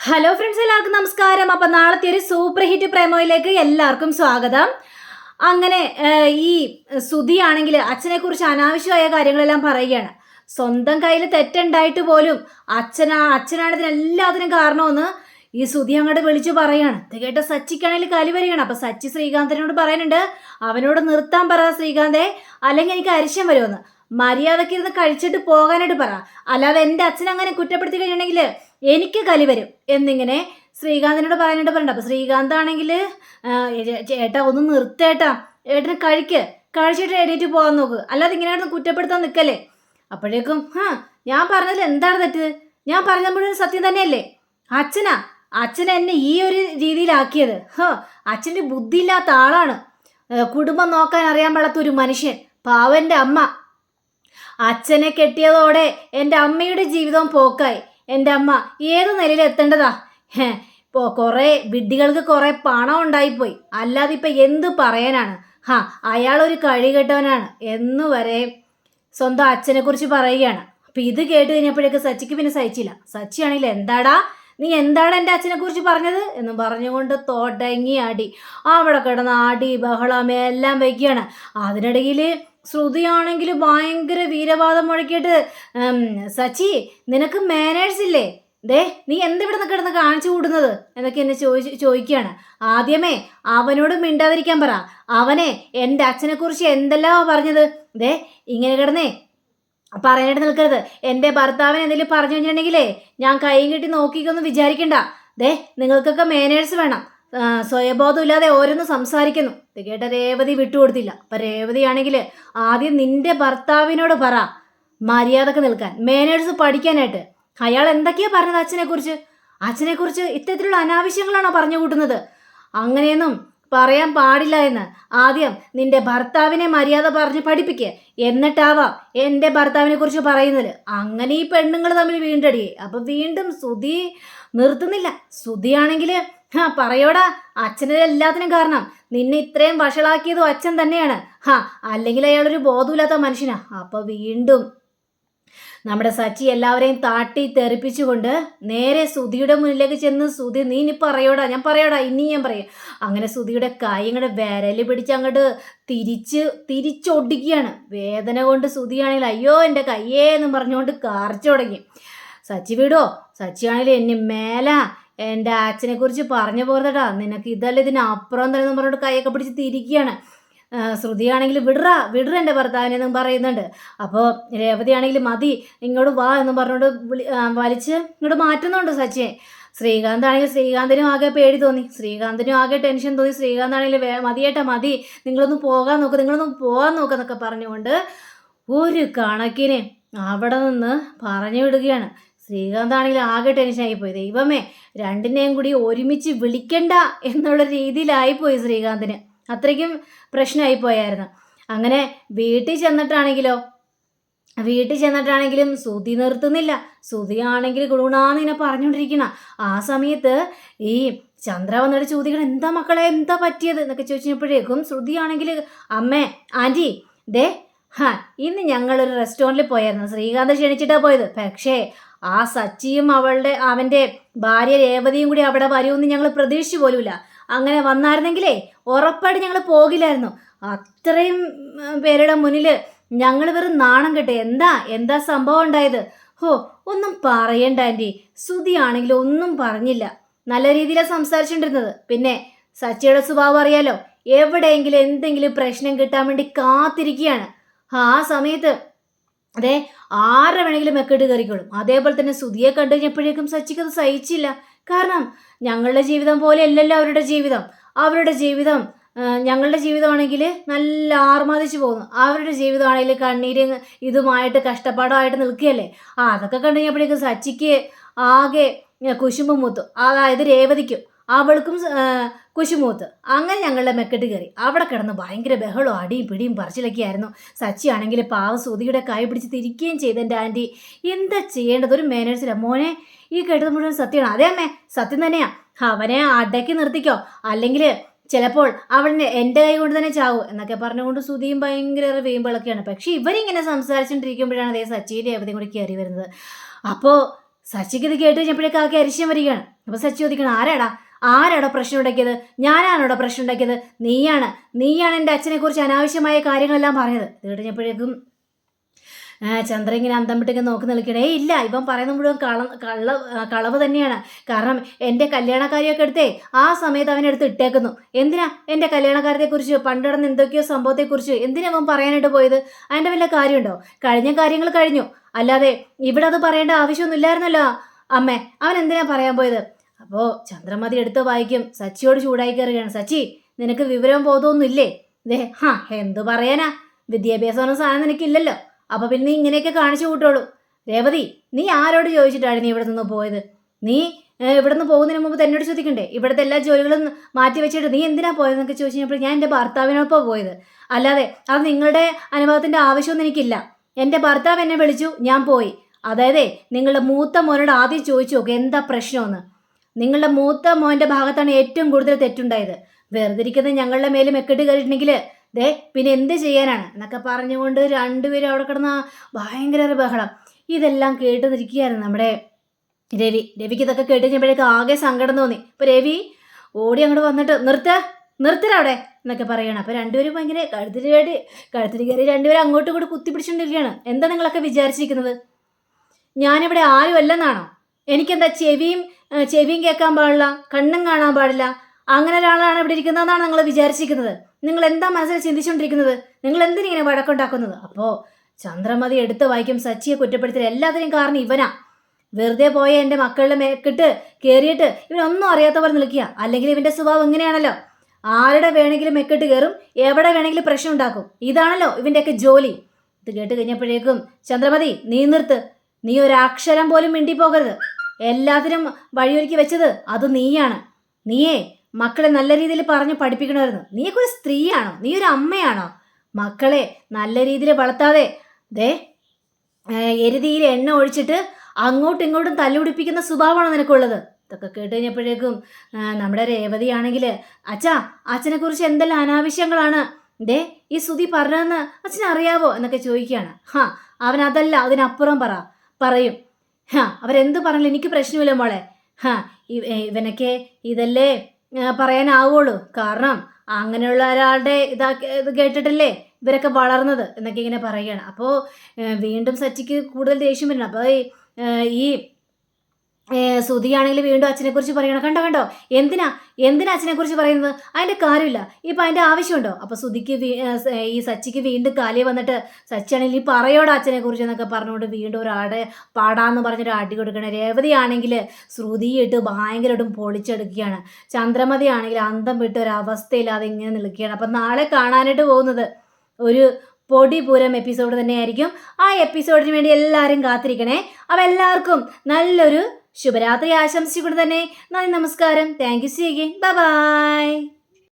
Hello friends എല്ലാവർക്കും നമസ്കാരം. അപ്പം നാളത്തെ ഒരു സൂപ്പർ ഹിറ്റ് പ്രേമോയിലേക്ക് എല്ലാവർക്കും സ്വാഗതം. അങ്ങനെ ഈ സുധിയാണെങ്കിൽ അച്ഛനെക്കുറിച്ച് അനാവശ്യമായ കാര്യങ്ങളെല്ലാം പറയുകയാണ്. സ്വന്തം കയ്യിൽ തെറ്റുണ്ടായിട്ട് പോലും അച്ഛനാ അച്ഛനാണ് ഇതിനെല്ലാത്തിനും കാരണമെന്ന് ഈ സുധി അങ്ങോട്ട് വിളിച്ചു പറയാണ്. ഇത് കേട്ട സച്ചിക്കാണെങ്കിൽ കലി വരികയാണ്. അപ്പം സച്ചി ശ്രീകാന്തനോട് പറയുന്നുണ്ട് അവനോട് നിർത്താൻ പറ ശ്രീകാന്തേ അല്ലെങ്കിൽ എനിക്ക് അരിശം വരുമെന്ന്. മര്യാദയ്ക്ക് ഇരുന്ന് കഴിച്ചിട്ട് പോകാനായിട്ട് പറ. അല്ലാതെ എന്റെ അച്ഛൻ അങ്ങനെ കുറ്റപ്പെടുത്തി കഴിഞ്ഞിട്ടുണ്ടെങ്കിൽ എനിക്ക് കലി വരും എന്നിങ്ങനെ ശ്രീകാന്തിനോട് പറയാനായിട്ട് പറയണ്ട. അപ്പോൾ ശ്രീകാന്ത് ആണെങ്കിൽ ചേട്ടാ ഒന്ന് നിർത്തേട്ടാ ഏട്ടന് കഴിക്ക്. കഴിച്ചിട്ട് എണീറ്റ് പോകാൻ നോക്ക്. അല്ലാതെ ഇങ്ങനെ കുറ്റപ്പെടുത്താൻ നിൽക്കല്ലേ? അപ്പോഴേക്കും ഹാ ഞാൻ പറഞ്ഞതിൽ എന്താണ് തെറ്റ്? ഞാൻ പറഞ്ഞ മുഴുവൻ സത്യം തന്നെയല്ലേ? അച്ഛനാ അച്ഛൻ എന്നെ ഈ ഒരു രീതിയിലാക്കിയത്. ഹോ അച്ഛന്റെ ബുദ്ധിയില്ലാത്ത ആളാണ്. കുടുംബം നോക്കാൻ അറിയാൻ പാടാത്ത ഒരു മനുഷ്യൻ. പാവന്റെ അമ്മ. അച്ഛനെ കെട്ടിയതോടെ എന്റെ അമ്മയുടെ ജീവിതം പോക്കായി. എന്റെ അമ്മ ഏത് നിലയിൽ എത്തേണ്ടതാ? ഇപ്പോൾ കുറേ വിഡ്ഢികൾക്ക് കുറേ പണം ഉണ്ടായിപ്പോയി. അല്ലാതെ ഇപ്പം എന്ത് പറയാനാണ്? ഹാ അയാളൊരു കഴി കെട്ടവനാണ് എന്ന് വരെ സ്വന്തം അച്ഛനെക്കുറിച്ച് പറയുകയാണ്. അപ്പം ഇത് കേട്ട് കഴിഞ്ഞപ്പോഴേക്ക് സച്ചിക്ക് പിന്നെ സഹിച്ചില്ല. സച്ചി ആണെങ്കിൽ എന്താടാ? നീ എന്താണ് എന്റെ അച്ഛനെ കുറിച്ച് പറഞ്ഞത്? എന്ന് പറഞ്ഞുകൊണ്ട് തോട്ടങ്ങി ആടി അവിടെ കിടന്ന് ആടി ബഹളം എല്ലാം വയ്ക്കുകയാണ്. അതിനിടയിൽ ശ്രുതിയാണെങ്കിൽ ഭയങ്കര വീരവാദം മുഴക്കിയിട്ട് സച്ചി നിനക്ക് മാനേഴ്സ് ഇല്ലേ? ദേ നീ എന്തിവിടെ കിടന്ന് കാണിച്ചു കൂടുന്നത് എന്നൊക്കെ എന്നെ ചോദിച്ച് ചോദിക്കുകയാണ്. ആദ്യമേ അവനോട് മിണ്ടാതിരിക്കാൻ പറ. അവനെ എന്റെ അച്ഛനെക്കുറിച്ച് കുറിച്ച് എന്തെല്ലാമാ പറഞ്ഞത്? ദേ ഇങ്ങനെ കിടന്നേ. പറയാനായിട്ട് നിൽക്കരുത്. എന്റെ ഭർത്താവിന് എന്തെങ്കിലും പറഞ്ഞു കഴിഞ്ഞിട്ടുണ്ടെങ്കിലേ ഞാൻ കൈയും കെട്ടി നോക്കിക്കൊന്നും വിചാരിക്കണ്ട. ദേ നിങ്ങൾക്കൊക്കെ മാനേഴ്സ് വേണം. ആ, സ്വയബോധം ഇല്ലാതെ ഓരോന്ന് സംസാരിക്കുന്നു. ഇത് കേട്ട രേവതി വിട്ടുകൊടുത്തില്ല. അപ്പൊ രേവതി ആണെങ്കിൽ ആദ്യം നിന്റെ ഭർത്താവിനോട് പറ. മര്യാദയ്ക്ക് നിൽക്കാൻ. മാനേഴ്സ് പഠിക്കാനായിട്ട്. അയാൾ എന്തൊക്കെയാ പറഞ്ഞത് അച്ഛനെക്കുറിച്ച്? അച്ഛനെക്കുറിച്ച് അച്ഛനെ കുറിച്ച് ഇത്തരത്തിലുള്ള അനാവശ്യങ്ങളാണോ പറഞ്ഞു കൂട്ടുന്നത്? അങ്ങനെയൊന്നും പറയാൻ പാടില്ല എന്ന്. ആദ്യം നിന്റെ ഭർത്താവിനെ മര്യാദ പറഞ്ഞ് പഠിപ്പിക്കുക എന്നിട്ടാവാം എന്റെ ഭർത്താവിനെ കുറിച്ച് പറയുന്നത്. അങ്ങനെ ഈ പെണ്ണുങ്ങൾ തമ്മിൽ വീണ്ടടി അപ്പൊ വീണ്ടും സുധി നിർത്തുന്നില്ല. സുധിയാണെങ്കിൽ ഹാ പറയോടാ. അച്ഛന് എല്ലാത്തിനും കാരണം. നിന്നെ ഇത്രയും വഷളാക്കിയതും അച്ഛൻ തന്നെയാണ്. ഹാ അല്ലെങ്കിൽ അയാളൊരു ബോധമില്ലാത്ത മനുഷ്യനാ. അപ്പൊ വീണ്ടും നമ്മുടെ സച്ചി എല്ലാവരെയും താട്ടി തെറിപ്പിച്ചുകൊണ്ട് നേരെ സുധിയുടെ മുന്നിലേക്ക് ചെന്ന് സുധി നീ ഇനി പറയോടാ. ഞാൻ പറയോടാ. ഇനി ഞാൻ പറയും. അങ്ങനെ സുധിയുടെ കൈ ഇങ്ങോട്ട് വിരൽ പിടിച്ച് അങ്ങോട്ട് തിരിച്ച് തിരിച്ചൊടിക്കുകയാണ്. വേദന കൊണ്ട് സുധിയാണെങ്കിൽ അയ്യോ എന്റെ കയ്യേ എന്ന് പറഞ്ഞുകൊണ്ട് കാർച്ചു തുടങ്ങി. സച്ചി വീടോ. സച്ചിയാണെങ്കിൽ എന്നെ മേല. എന്റെ അച്ഛനെ കുറിച്ച് പറഞ്ഞു പോരതടാ. നിനക്ക് ഇതല്ല ഇതിനപ്പുറം തന്നെ പറഞ്ഞോട് കൈയൊക്കെ പിടിച്ച് തിരിക്കുകയാണ്. ശ്രുതിയാണെങ്കിൽ വിടറ വിടറ എന്റെ ഭർത്താവിനെ എന്നും പറയുന്നുണ്ട്. അപ്പോൾ രേവതിയാണെങ്കിൽ മതി ഇങ്ങോട്ട് വാ എന്നും പറഞ്ഞുകൊണ്ട് വിളി വലിച്ച് ഇങ്ങോട്ട് മാറ്റുന്നുണ്ട് സച്ചിയെ. ശ്രീകാന്ത് ആണെങ്കിൽ ശ്രീകാന്തിനും ആകെ പേടി തോന്നി. ശ്രീകാന്തിനും ആകെ ടെൻഷൻ തോന്നി. ശ്രീകാന്ത് ആണെങ്കിൽ മതിയേട്ടാ മതി. നിങ്ങളൊന്ന് പോകാൻ നോക്ക് നിങ്ങളൊന്ന് പോകാൻ നോക്കെന്നൊക്കെ പറഞ്ഞുകൊണ്ട് ഒരു കണക്കിന് അവിടെ നിന്ന് പറഞ്ഞു വിടുകയാണ്. ശ്രീകാന്ത് ആണെങ്കിൽ ആകെ ടെൻഷനായിപ്പോയി ദൈവമേ രണ്ടിനെയും കൂടി ഒരുമിച്ച് വിളിക്കണ്ട എന്നുള്ള രീതിയിലായിപ്പോയി ശ്രീകാന്തിന്. അത്രയ്ക്കും പ്രശ്നമായിപ്പോയായിരുന്നു. അങ്ങനെ വീട്ടിൽ ചെന്നിട്ടാണെങ്കിലോ? വീട്ടിൽ ചെന്നിട്ടാണെങ്കിലും സുതി നിർത്തുന്നില്ല. ശ്രുതിയാണെങ്കിൽ ഗുണാന്ന് ഇങ്ങനെ പറഞ്ഞുകൊണ്ടിരിക്കണ ആ സമയത്ത് ഈ ചന്ദ്ര വന്നിട്ട് ചോദിക്കണം എന്താ മക്കളെ എന്താ പറ്റിയത്? എന്നൊക്കെ ചോദിച്ചപ്പോഴേക്കും ശ്രുതിയാണെങ്കിൽ അമ്മേ ആന്റി ദേ ഹാ ഇന്ന് ഞങ്ങളൊരു റെസ്റ്റോറന്റിൽ പോയായിരുന്നു. ശ്രീകാന്ത് ക്ഷണിച്ചിട്ടാണ് പോയത്. പക്ഷേ ആ സച്ചിയും അവളുടെ അവന്റെ ഭാര്യ രേവതിയും കൂടി അവിടെ വരുമെന്ന് ഞങ്ങൾ പ്രതീക്ഷിച്ചു പോലുമില്ല. അങ്ങനെ വന്നായിരുന്നെങ്കിലേ ഉറപ്പായിട്ട് ഞങ്ങൾ പോകില്ലായിരുന്നു. അത്രയും പേരുടെ മുന്നിൽ ഞങ്ങൾ വെറും നാണം കെട്ടെ. എന്താ എന്താ സംഭവം ഉണ്ടായത്? ഹോ ഒന്നും പറയണ്ട ആന്റി. ആണെങ്കിലും ഒന്നും പറഞ്ഞില്ല. നല്ല രീതിയിലാണ് സംസാരിച്ചുകൊണ്ടിരുന്നത്. പിന്നെ സച്ചിയുടെ സ്വഭാവം അറിയാലോ. എവിടെയെങ്കിലും എന്തെങ്കിലും പ്രശ്നം കിട്ടാൻ വേണ്ടി കാത്തിരിക്കുകയാണ്. ആ സമയത്ത് അതെ ആരെ വേണമെങ്കിലും മെക്കിട്ട് കയറിക്കോളും. അതേപോലെ തന്നെ സുധിയെ കണ്ടു കഴിഞ്ഞപ്പോഴേക്കും സച്ചിക്ക് അത് സഹിച്ചില്ല. കാരണം ഞങ്ങളുടെ ജീവിതം പോലെ അല്ലല്ലോ അവരുടെ ജീവിതം. അവരുടെ ജീവിതം ഞങ്ങളുടെ ജീവിതമാണെങ്കിൽ നല്ല ആർമാദിച്ചു പോകുന്നു. അവരുടെ ജീവിതമാണെങ്കിൽ കണ്ണീര് ഇതുമായിട്ട് കഷ്ടപ്പാടുമായിട്ട് നിൽക്കുകയല്ലേ? ആ അതൊക്കെ കണ്ടു കഴിഞ്ഞപ്പോഴേക്കും സച്ചിക്ക് ആകെ കുശുമ്പ് മൂത്തു. അതായത് രേവതിക്കും. അവൾക്കും കുശുമൂത്ത്. അങ്ങനെ ഞങ്ങളുടെ മെക്കെട്ട് കയറി. അവിടെ കിടന്ന് ഭയങ്കര ബഹളവും അടിയും പിടിയും പറച്ചിലൊക്കെ ആയിരുന്നു സച്ചി ആണെങ്കിൽ പാവ സുതിയുടെ കൈ പിടിച്ച് തിരിക്കുകയും ചെയ്തെന്റെ ആന്റി. എന്താ ചെയ്യേണ്ടത്? ഒരു മാനേഴ്സില്ല മോനെ ഈ കേട്ടത് മുഴുവൻ സത്യമാണ്. അതേ അമ്മേ സത്യം തന്നെയാ. അവനെ അടക്കി നിർത്തിക്കോ. അല്ലെങ്കിൽ ചിലപ്പോൾ അവളിന് എന്റെ കൈ കൊണ്ട് തന്നെ ചാവും എന്നൊക്കെ പറഞ്ഞുകൊണ്ട് സുതിയും ഭയങ്കര വീമ്പളൊക്കെയാണ് പക്ഷേ ഇവരിങ്ങനെ സംസാരിച്ചുകൊണ്ടിരിക്കുമ്പോഴാണ് അതേ സച്ചിയുടെ അവധിയും കൂടി കയറി വരുന്നത്. അപ്പോൾ സച്ചിക്ക് ഇത് കേട്ട് കഴിഞ്ഞപ്പോഴേക്കും ആകെ അരിശം വരികയാണ്. അപ്പോൾ സച്ചി ചോദിക്കണം ആരാടാ? ആരാടോ പ്രശ്നം ഉണ്ടാക്കിയത് ഞാനാണോടോ പ്രശ്നം ഉണ്ടാക്കിയത് നീയാണ്. നീയാണ് എന്റെ അച്ഛനെക്കുറിച്ച് അനാവശ്യമായ കാര്യങ്ങളെല്ലാം പറഞ്ഞത്. ഇത് കഴിഞ്ഞപ്പോഴേക്കും ആ, ചന്ദ്ര ഇങ്ങനെ അന്തം വിട്ടിങ്ങനെ നോക്കി നിൽക്കണേ. ഇല്ല ഇവൻ പറയുന്ന മുഴുവൻ കള കള്ള കളവ് തന്നെയാണ്. കാരണം എന്റെ കല്യാണക്കാരിയൊക്കെ എടുത്തേ ആ സമയത്ത് അവനെടുത്ത് ഇട്ടേക്കുന്നു. എന്തിനാ എന്റെ കല്യാണക്കാരത്തെക്കുറിച്ച് പണ്ട് നടന്ന എന്തൊക്കെയോ സംഭവത്തെക്കുറിച്ച് എന്തിനാ അവൻ പറയാനായിട്ട് പോയത്? അതിന്റെ വല്ല കാര്യമുണ്ടോ? കഴിഞ്ഞ കാര്യങ്ങൾ കഴിഞ്ഞു. അല്ലാതെ ഇവിടെ അത് പറയേണ്ട ആവശ്യമൊന്നുമില്ലായിരുന്നല്ലോ അമ്മേ അവൻ എന്തിനാ പറയാൻ പോയത്? അപ്പോൾ ചന്ദ്രമതി എടുത്ത് വായിക്കും. സച്ചിയോട് ചൂടായി കയറുകയാണ്. സച്ചി നിനക്ക് വിവരം ബോധമൊന്നുമില്ലേ ദേ ഹാ എന്തു പറയാനാ? വിദ്യാഭ്യാസമൊന്നും സാധനം നിനക്കില്ലല്ലോ. അപ്പൊ പിന്നെ നീ ഇങ്ങനെയൊക്കെ കാണിച്ചു കൂട്ടോളൂ രേവതി നീ ആരോട് ചോദിച്ചിട്ടാണ് നീ ഇവിടെ നിന്ന് പോയത്? നീ ഇവിടെ നിന്ന് പോകുന്നതിന് മുമ്പ് തന്നോട് ചോദിക്കണ്ടേ? ഇവിടുത്തെ എല്ലാ ജോലികളും മാറ്റി വെച്ചിട്ട് നീ എന്തിനാ പോയതെന്നൊക്കെ ചോദിച്ചു കഴിഞ്ഞപ്പോൾ ഞാൻ എന്റെ ഭർത്താവിനൊപ്പം പോയത്. അല്ലാതെ അത് നിങ്ങളുടെ അനുഭവത്തിന്റെ ആവശ്യമൊന്നും എനിക്കില്ല. എന്റെ ഭർത്താവ് എന്നെ വിളിച്ചു ഞാൻ പോയി. അതായത് നിങ്ങളുടെ മൂത്ത മോനോട് ആദ്യം ചോദിച്ചു നോക്ക് എന്താ പ്രശ്നമെന്ന്. നിങ്ങളുടെ മൂത്ത മോന്റെ ഭാഗത്താണ് ഏറ്റവും കൂടുതൽ തെറ്റുണ്ടായത്. വെറുതെ ഇരിക്കുന്ന ഞങ്ങളുടെ മേലും എക്കെട്ട് കയറിയിട്ടുണ്ടെങ്കിൽ ദേ പിന്നെ എന്ത് ചെയ്യാനാണ്? എന്നൊക്കെ പറഞ്ഞുകൊണ്ട് രണ്ടുപേരും അവിടെ കിടന്ന ഭയങ്കര ബഹളം. ഇതെല്ലാം കേട്ട് നിൽക്കുകയായിരുന്നു നമ്മുടെ രവി. രവിക്ക് ഇതൊക്കെ കേട്ട് കഴിഞ്ഞപ്പോഴേക്ക് ആകെ സങ്കടം തോന്നി. ഇപ്പൊ രവി ഓടി അങ്ങോട്ട് വന്നിട്ട് നിർത്ത നിർത്തരവിടെ എന്നൊക്കെ പറയണം. അപ്പൊ രണ്ടുപേരും ഭയങ്കര കഴുത്തിരി കയറി കഴുത്തിരി കയറി രണ്ടുപേരും അങ്ങോട്ടും ഇങ്ങോട്ട് കുത്തിപ്പിടിച്ചുകൊണ്ടിരിക്കുകയാണ്. എന്താ നിങ്ങളൊക്കെ വിചാരിച്ചിരിക്കുന്നത്? ഞാനിവിടെ ആരും അല്ലെന്നാണോ എനിക്കെന്താ ചെവിയും ചെവിയും കേൾക്കാൻ പാടില്ല കണ്ണും കാണാൻ പാടില്ല. അങ്ങനെ ഒരാളാണ് ഇവിടെ ഇരിക്കുന്നതെന്നാണ് നിങ്ങൾ വിചാരിച്ചിരിക്കുന്നത്. നിങ്ങൾ എന്താ മനസ്സിൽ ചിന്തിച്ചുകൊണ്ടിരിക്കുന്നത്? നിങ്ങൾ എന്തിനിങ്ങനെ വഴക്കുണ്ടാക്കുന്നത്? അപ്പോൾ ചന്ദ്രമതി എടുത്ത് വായിക്കും സച്ചിയെ കുറ്റപ്പെടുത്തി എല്ലാത്തിനും കാരണം ഇവനാ. വെറുതെ പോയ എന്റെ മക്കളുടെ മേക്കിട്ട് കയറിയിട്ട് ഇവനൊന്നും അറിയാത്ത പോലെ നിൽക്കുക. അല്ലെങ്കിൽ ഇവന്റെ സ്വഭാവം എങ്ങനെയാണല്ലോ ആരുടെ വേണമെങ്കിലും മെക്കിട്ട് കയറും എവിടെ വേണമെങ്കിലും പ്രശ്നം ഉണ്ടാക്കും. ഇതാണല്ലോ ഇവന്റെയൊക്കെ ജോലി. ഇത് കേട്ട് കഴിഞ്ഞപ്പോഴേക്കും ചന്ദ്രമതി നീ നിർത്ത്. നീ ഒരു അക്ഷരം പോലും മിണ്ടിപ്പോകരുത്. എല്ലാത്തിനും വഴിയൊരുക്കി വെച്ചത് അത് നീയാണ്. നീയേ മക്കളെ നല്ല രീതിയിൽ പറഞ്ഞ് പഠിപ്പിക്കണമായിരുന്നു. നീയൊക്കെ ഒരു സ്ത്രീയാണോ? നീ ഒരു അമ്മയാണോ? മക്കളെ നല്ല രീതിയിൽ വളർത്താതെ ദേ എരുതിയിൽ എണ്ണ ഒഴിച്ചിട്ട് അങ്ങോട്ടും ഇങ്ങോട്ടും തല്ലുപിടിപ്പിക്കുന്ന സ്വഭാവമാണോ നിനക്കുള്ളത്? ഇതൊക്കെ കേട്ട് കഴിഞ്ഞപ്പോഴേക്കും നമ്മുടെ രേവതിയാണെങ്കിൽ അച്ഛാ അച്ഛനെക്കുറിച്ച് എന്തെല്ലാം അനാവശ്യങ്ങളാണ്? ദേ ഈ സുതി പറഞ്ഞതെന്ന് അച്ഛനറിയാവോ? എന്നൊക്കെ ചോദിക്കുകയാണ്. ഹാ അവൻ അതല്ല അതിനപ്പുറം പറ. പറയും. ഹാ അവരെന്ത് പറഞ്ഞാലും എനിക്ക് പ്രശ്നമില്ല മോളെ. ഹാ ഇവ- ഇവനൊക്കെ ഇതല്ലേ പറയാനാവുള്ളൂ. കാരണം അങ്ങനെയുള്ള ഒരാളുടെ ഇതാ ഇത് കേട്ടിട്ടല്ലേ ഇവരൊക്കെ വളർന്നത് എന്നൊക്കെ ഇങ്ങനെ പറയുകയാണ്. അപ്പോൾ വീണ്ടും സച്ചിക്ക് കൂടുതൽ ദേഷ്യം വരുന്നു അപ്പോൾ ഈ സുധിയാണെങ്കിൽ വീണ്ടും അച്ഛനെ കുറിച്ച് പറയണം. കണ്ടോ കണ്ടോ? എന്തിനാ? എന്തിനാ അച്ഛനെ കുറിച്ച് പറയുന്നത്? അതിന്റെ കാര്യമില്ല. ഇപ്പൊ അതിന്റെ ആവശ്യമുണ്ടോ? അപ്പൊ സുധിക്ക് ഈ സച്ചിക്ക് വീണ്ടും കാലി വന്നിട്ട് സച്ചിയാണെങ്കിൽ പറയോടോ പറയോടാ അച്ഛനെ കുറിച്ച് എന്നൊക്കെ പറഞ്ഞുകൊണ്ട് വീണ്ടും ഒരാടെ പാടാന്ന് പറഞ്ഞൊരു അടി കൊടുക്കണേ രേവതിയാണെങ്കിൽ ശ്രുതിയിട്ട് ഭയങ്കരമായിട്ടും പൊളിച്ചെടുക്കുകയാണ്. ചന്ദ്രമതി ആണെങ്കിൽ അന്തം വിട്ട് ഒരു അവസ്ഥയില്ലാതെ ഇങ്ങനെ നിൽക്കുകയാണ്. അപ്പം നാളെ കാണാനായിട്ട് പോകുന്നത് ഒരു പൊടി പൂരം എപ്പിസോഡ് തന്നെയായിരിക്കും. ആ എപ്പിസോഡിന് വേണ്ടി എല്ലാവരും കാത്തിരിക്കണേ. അപ്പം എല്ലാവർക്കും നല്ലൊരു ശുഭരാത്രി ആശംസിച്ചുകൊണ്ട് തന്നെ നന്ദി നമസ്കാരം. Thank you see again bye